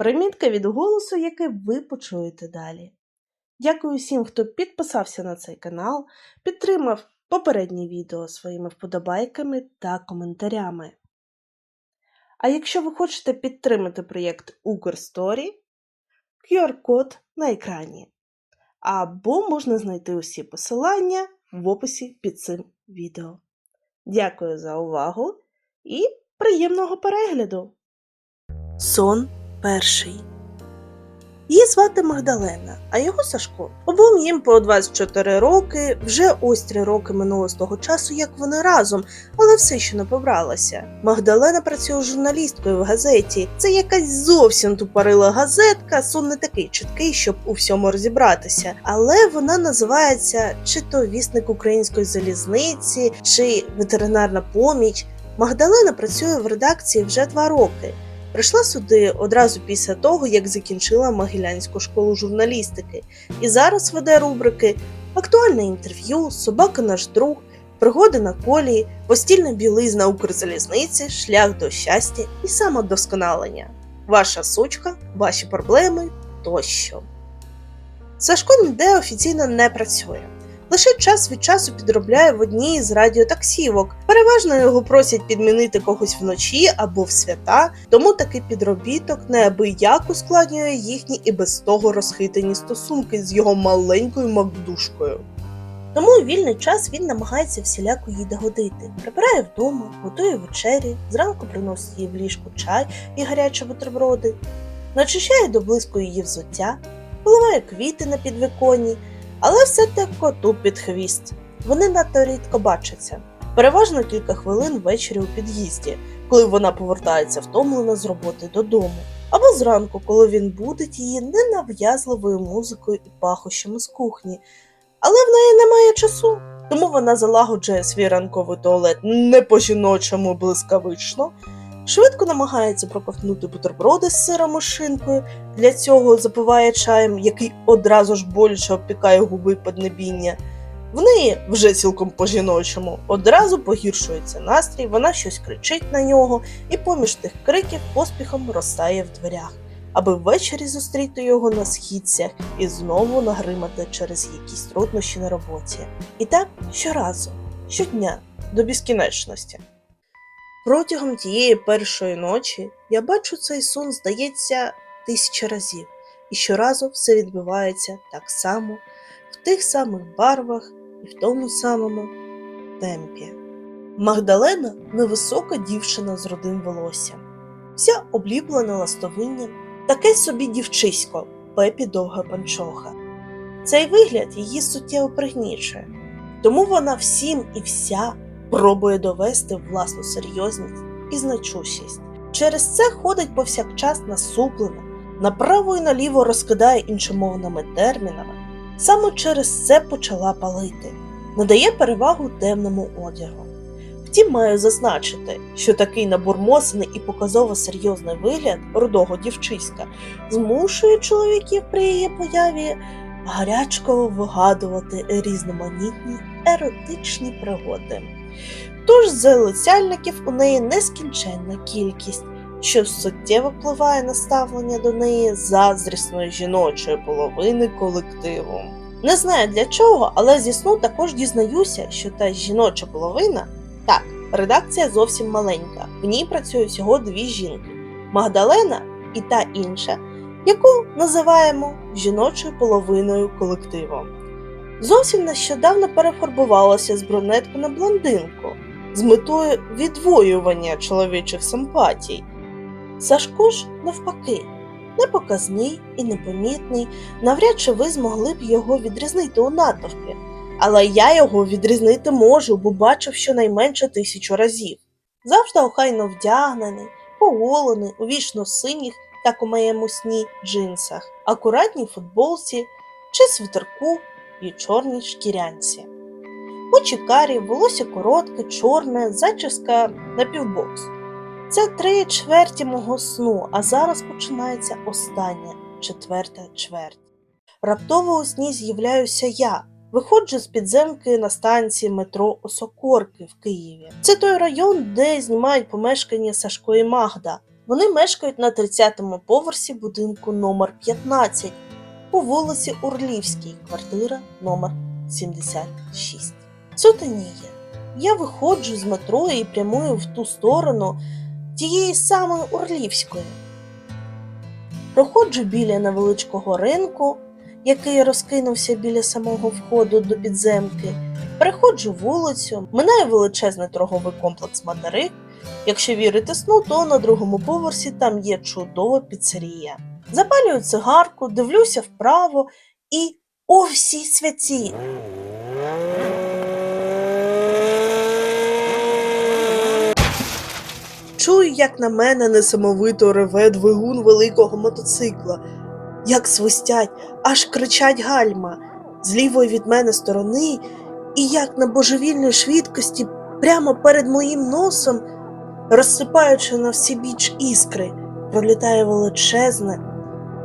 Примітка від голосу, який ви почуєте далі. Дякую всім, хто підписався на цей канал, підтримав попереднє відео своїми вподобайками та коментарями. А якщо ви хочете підтримати проєкт Укрсторі, QR-код на екрані. Або можна знайти усі посилання в описі під цим відео. Дякую за увагу і приємного перегляду! Сон перший. Її звати Магдалена, а його Сашко. Обом їм по 24 роки, вже ось 3 роки минуло з того часу, як вони разом, але все ще не побралася. Магдалена працює журналісткою в газеті. Це якась зовсім тупорила газетка, сон не такий чіткий, щоб у всьому розібратися. Але вона називається чи то вісник української залізниці, чи ветеринарна поміч. Магдалена працює в редакції вже два роки. Прийшла сюди одразу після того, як закінчила Могилянську школу журналістики, і зараз веде рубрики Актуальне інтерв'ю, Собака наш друг, Пригоди на колії, Постільна білизна Укрзалізниці, Шлях до щастя і самодосконалення. Ваша сучка, ваші проблеми тощо. Сашко ніде офіційно не працює. Лише час від часу підробляє в одній з радіотаксівок. Переважно його просять підмінити когось вночі або в свята, тому такий підробіток неабияк ускладнює їхні і без того розхитані стосунки з його маленькою макдушкою. Тому у вільний час він намагається всіляко їй догодити. Прибирає вдома, готує вечері, зранку приносить їй в ліжку чай і гарячі бутерброди, начищає до блиску її взуття, поливає квіти на підвіконні, але все те коту під хвіст. Вони надто рідко бачаться. Переважно кілька хвилин ввечері у під'їзді, коли вона повертається втомлена з роботи додому, або зранку, коли він будить її ненав'язливою музикою і пахощами з кухні. Але в неї немає часу, тому вона залагоджує свій ранковий туалет не по-жіночому блискавично, швидко намагається проковтнути бутерброди з сиром і шинкою, для цього запиває чаєм, який одразу ж боляче обпікає губи піднебіння. В неї вже цілком по-жіночому одразу погіршується настрій, вона щось кричить на нього і поміж тих криків поспіхом розтає в дверях, аби ввечері зустріти його на східцях і знову нагримати через якісь труднощі на роботі. І так щоразу, щодня, до безкінечності. Протягом тієї першої ночі я бачу цей сон, здається, тисячі разів, і щоразу все відбувається так само, в тих самих барвах і в тому самому темпі. Магдалена невисока дівчина з рудим волоссям, вся обліплена ластовинням, таке собі дівчисько, пепі довга панчоха. Цей вигляд її суттєво пригнічує, тому вона всім і вся пробує довести власну серйозність і значущість. Через це ходить повсякчас насуплена, направо і наліво розкидає іншомовними термінами. Саме через це почала палити, надає перевагу темному одягу. Втім, маю зазначити, що такий набурмосений і показово серйозний вигляд рудого дівчиська змушує чоловіків при її появі гарячково вигадувати різноманітні еротичні пригоди. Тож залицяльників у неї нескінченна кількість, що суттєво впливає на ставлення до неї заздрісної жіночої половини колективу. Не знаю для чого, але зі сну також дізнаюся, що та жіноча половина так, редакція зовсім маленька. В ній працює всього дві жінки: Магдалена і та інша, яку називаємо жіночою половиною колективу. Зовсім нещодавно перефарбувалася з брюнетки на блондинку з метою відвоювання чоловічих симпатій. Сашко ж навпаки, непоказний і непомітний, навряд чи ви змогли б його відрізнити у натовпі, але я його відрізнити можу, бо бачив щонайменше тисячу разів. Завжди охайно вдягнений, поголений у вічно синіх, так у моєму сні, джинсах, акуратній футболці чи свитерку і чорній шкірянці. Очі карі, волосся коротке, чорне, зачіска на півбокс. Це три чверті мого сну, а зараз починається остання четверта чверть. Раптово у сні з'являюся я. Виходжу з підземки на станції метро Осокорки в Києві. Це той район, де знімають помешкання Сашко і Магда. Вони мешкають на 30-му поверсі будинку номер 15 по вулиці Урлівській, квартира номер 76. Сутеніє. Я виходжу з метро і прямую в ту сторону тієї самої Урлівської. Проходжу біля невеличкого ринку, який розкинувся біля самого входу до підземки. Переходжу вулицю, минаю величезний торговий комплекс Материк. Якщо вірити сну, то на другому поверсі там є чудова піцерія. Запалюю цигарку, дивлюся вправо і о всі святі! Чую, як на мене несамовито реве двигун великого мотоцикла, як свистять, аж кричать гальма з лівої від мене сторони, і як на божевільній швидкості прямо перед моїм носом, розсипаючи на всі біч іскри, пролітає величезне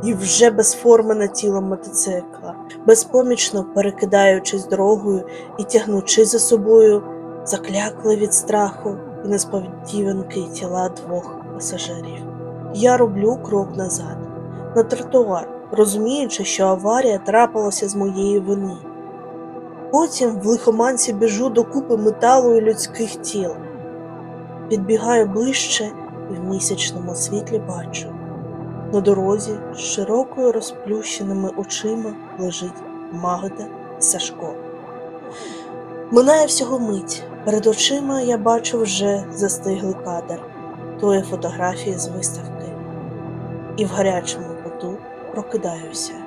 і вже безформене тіло мотоцикла, безпомічно перекидаючись дорогою і тягнучи за собою заклякли від страху і несподіванки тіла двох пасажирів. Я роблю крок назад, на тротуар, розуміючи, що аварія трапилася з моєї вини. Потім в лихоманці біжу до купи металу і людських тіл. Підбігаю ближче і в місячному світлі бачу. На дорозі з широкою розплющеними очима лежить Магда Сашко. Минає всього мить. Перед очима я бачу вже застиглий кадр тої фотографії з виставки, і в гарячому поту прокидаюся.